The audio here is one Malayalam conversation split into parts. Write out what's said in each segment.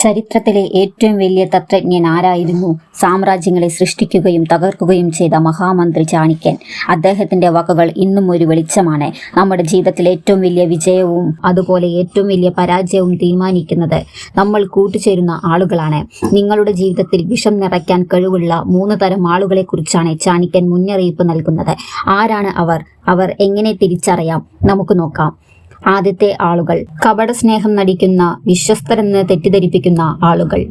ചരിത്രത്തിലെ ഏറ്റവും വലിയ തത്വജ്ഞൻ ആരായിരുന്നു? സാമ്രാജ്യങ്ങളെ സൃഷ്ടിക്കുകയും തകർക്കുകയും ചെയ്ത മഹാമന്ത്രി ചാണിക്യൻ. അദ്ദേഹത്തിന്റെ വകകൾ ഇന്നും ഒരു വെളിച്ചമാണ്. നമ്മുടെ ജീവിതത്തിലെ ഏറ്റവും വലിയ വിജയവും അതുപോലെ ഏറ്റവും വലിയ പരാജയവും തീരുമാനിക്കുന്നത് നമ്മൾ കൂട്ടുചേരുന്ന ആളുകളാണ്. നിങ്ങളുടെ ജീവിതത്തിൽ വിഷം നിറയ്ക്കാൻ കഴിവുള്ള മൂന്ന് തരം ആളുകളെ കുറിച്ചാണ് ചാണിക്യൻ മുന്നറിയിപ്പ് നൽകുന്നത്. ആരാണ് അവർ? അവർ എങ്ങനെ തിരിച്ചറിയാം? നമുക്ക് നോക്കാം. ആദ്യത്തെ ആളുകൾ. കപട സ്നേഹം നടിക്കുന്ന വിശ്വസ്തരെന്ന് തെറ്റിദ്ധരിപ്പിക്കുന്ന ആളുകൾ.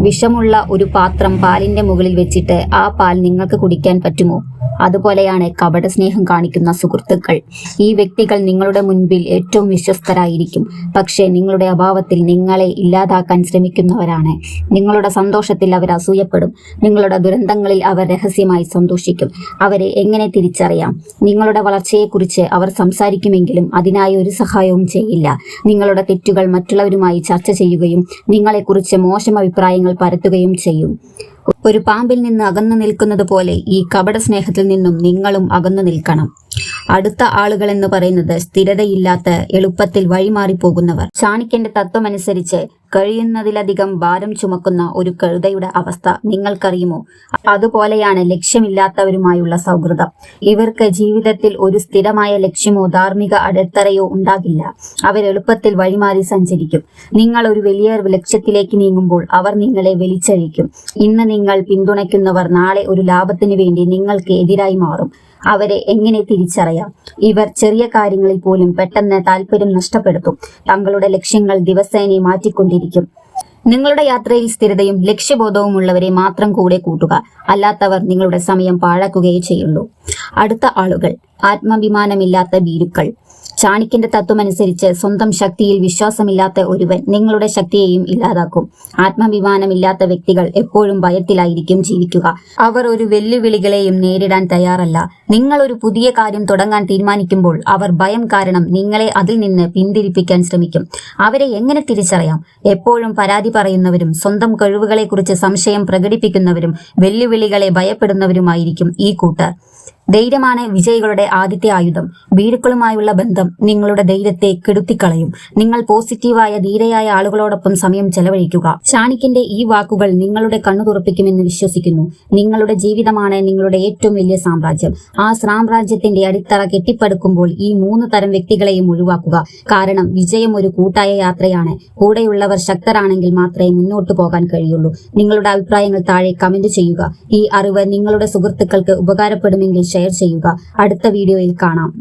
വിഷമുള്ള ഒരു പാത്രം പാലിന്റെ മുകളിൽ വെച്ചിട്ട് ആ പാൽ നിങ്ങൾക്ക് കുടിക്കാൻ പറ്റുമോ? അതുപോലെയാണ് കപട സ്നേഹം കാണിക്കുന്ന സുഹൃത്തുക്കൾ. ഈ വ്യക്തികൾ നിങ്ങളുടെ മുൻപിൽ ഏറ്റവും വിശ്വസ്തരായിരിക്കും. പക്ഷേ നിങ്ങളുടെ അഭാവത്തിൽ നിങ്ങളെ ഇല്ലാതാക്കാൻ ശ്രമിക്കുന്നവരാണ്. നിങ്ങളുടെ സന്തോഷത്തിൽ അവർ അസൂയപ്പെടും. നിങ്ങളുടെ ദുരന്തങ്ങളിൽ അവർ രഹസ്യമായി സന്തോഷിക്കും. അവരെ എങ്ങനെ തിരിച്ചറിയാം? നിങ്ങളുടെ വളർച്ചയെക്കുറിച്ച് അവർ സംസാരിക്കുമെങ്കിലും അതിനായി ഒരു സഹായവും ചെയ്യില്ല. നിങ്ങളുടെ തെറ്റുകൾ മറ്റുള്ളവരുമായി ചർച്ച ചെയ്യുകയും നിങ്ങളെക്കുറിച്ച് മോശം അഭിപ്രായങ്ങൾ പരത്തുകയും ചെയ്യും. ഒരു പാമ്പിൽ നിന്ന് അകന്നു നിൽക്കുന്നത് പോലെ ഈ കപട സ്നേഹത്തിൽ നിന്നും നിങ്ങളും അകന്നു നിൽക്കണം. അടുത്ത ആളുകൾ എന്ന് പറയുന്നത് സ്ഥിരതയില്ലാത്ത എളുപ്പത്തിൽ വഴിമാറിപ്പോകുന്നവർ. ചാണിക്യന്റെ തത്വമനുസരിച്ച് കഴിയുന്നതിലധികം ഭാരം ചുമക്കുന്ന ഒരു കഴുതയുടെ അവസ്ഥ നിങ്ങൾക്കറിയുമോ? അതുപോലെയാണ് ലക്ഷ്യമില്ലാത്തവരുമായുള്ള സൗഹൃദം. ഇവർക്ക് ജീവിതത്തിൽ ഒരു സ്ഥിരമായ ലക്ഷ്യമോ ധാർമ്മിക അടിത്തറയോ ഉണ്ടാകില്ല. അവർ എളുപ്പത്തിൽ വഴിമാറി സഞ്ചരിക്കും. നിങ്ങൾ ഒരു വലിയ ലക്ഷ്യത്തിലേക്ക് നീങ്ങുമ്പോൾ അവർ നിങ്ങളെ വലിച്ചഴിക്കും. ഇന്ന് നിങ്ങൾ പിന്തുണയ്ക്കുന്നവർ നാളെ ഒരു ലാഭത്തിനു വേണ്ടി നിങ്ങൾക്ക് എതിരായി മാറും. അവരെ എങ്ങനെ തിരിച്ചറിയാം? ഇവർ ചെറിയ കാര്യങ്ങളിൽ പോലും പെട്ടെന്ന് താല്പര്യം നഷ്ടപ്പെടുത്തും. തങ്ങളുടെ ലക്ഷ്യങ്ങൾ ദിവസേന മാറ്റിക്കൊണ്ടിരിക്കും. നിങ്ങളുടെ യാത്രയിൽ സ്ഥിരതയും ലക്ഷ്യബോധവും ഉള്ളവരെ മാത്രം കൂടെ കൂട്ടുക. അല്ലാത്തവർ നിങ്ങളുടെ സമയം പാഴാക്കുകയേ ചെയ്യുള്ളൂ. അടുത്ത ആളുകൾ. ആത്മാഭിമാനമില്ലാത്ത ഭീരുക്കൾ. ചാണിക്യന്റെ തത്വമനുസരിച്ച് സ്വന്തം ശക്തിയിൽ വിശ്വാസമില്ലാത്ത ഒരുവൻ നിങ്ങളുടെ ശക്തിയെയും ഇല്ലാതാക്കും. ആത്മാഭിമാനമില്ലാത്ത വ്യക്തികൾ എപ്പോഴും ഭയത്തിലായിരിക്കും ജീവിക്കുക. അവർ ഒരു വെല്ലുവിളികളെയും നേരിടാൻ തയ്യാറല്ല. നിങ്ങൾ ഒരു പുതിയ കാര്യം തുടങ്ങാൻ തീരുമാനിക്കുമ്പോൾ അവർ ഭയം കാരണം നിങ്ങളെ അതിൽ നിന്ന് പിന്തിരിപ്പിക്കാൻ ശ്രമിക്കും. അവരെ എങ്ങനെ തിരിച്ചറിയാം? എപ്പോഴും പരാതി പറയുന്നവരും സ്വന്തം കഴിവുകളെക്കുറിച്ച് സംശയം പ്രകടിപ്പിക്കുന്നവരും വെല്ലുവിളികളെ ഭയപ്പെടുന്നവരുമായിരിക്കും ഈ കൂട്ടർ. ധൈര്യമാണ് വിജയികളുടെ ആദ്യത്തെ ആയുധം. ഭീരുക്കളുമായുള്ള ബന്ധം നിങ്ങളുടെ ധൈര്യത്തെ കെടുത്തിക്കളയും. നിങ്ങൾ പോസിറ്റീവായ ധീരയായ ആളുകളോടൊപ്പം സമയം ചെലവഴിക്കുക. ചാണിക്കിന്റെ ഈ വാക്കുകൾ നിങ്ങളുടെ കണ്ണു തുറപ്പിക്കുമെന്ന് വിശ്വസിക്കുന്നു. നിങ്ങളുടെ ജീവിതമാണ് നിങ്ങളുടെ ഏറ്റവും വലിയ സാമ്രാജ്യം. ആ സാമ്രാജ്യത്തിന്റെ അടിത്തറ കെട്ടിപ്പടുക്കുമ്പോൾ ഈ മൂന്ന് തരം വ്യക്തികളെയും ഒഴിവാക്കുക. കാരണം വിജയം ഒരു കൂട്ടായ യാത്രയാണ്. കൂടെയുള്ളവർ ശക്തരാണെങ്കിൽ മാത്രമേ മുന്നോട്ട് പോകാൻ കഴിയുള്ളൂ. നിങ്ങളുടെ അഭിപ്രായങ്ങൾ താഴെ കമന്റ് ചെയ്യുക. ഈ അറിവ് നിങ്ങളുടെ സുഹൃത്തുക്കൾക്ക് ഉപകാരപ്പെടുമെങ്കിൽ ഷെയർ ചെയ്യുക. അടുത്ത വീഡിയോയിൽ കാണാം.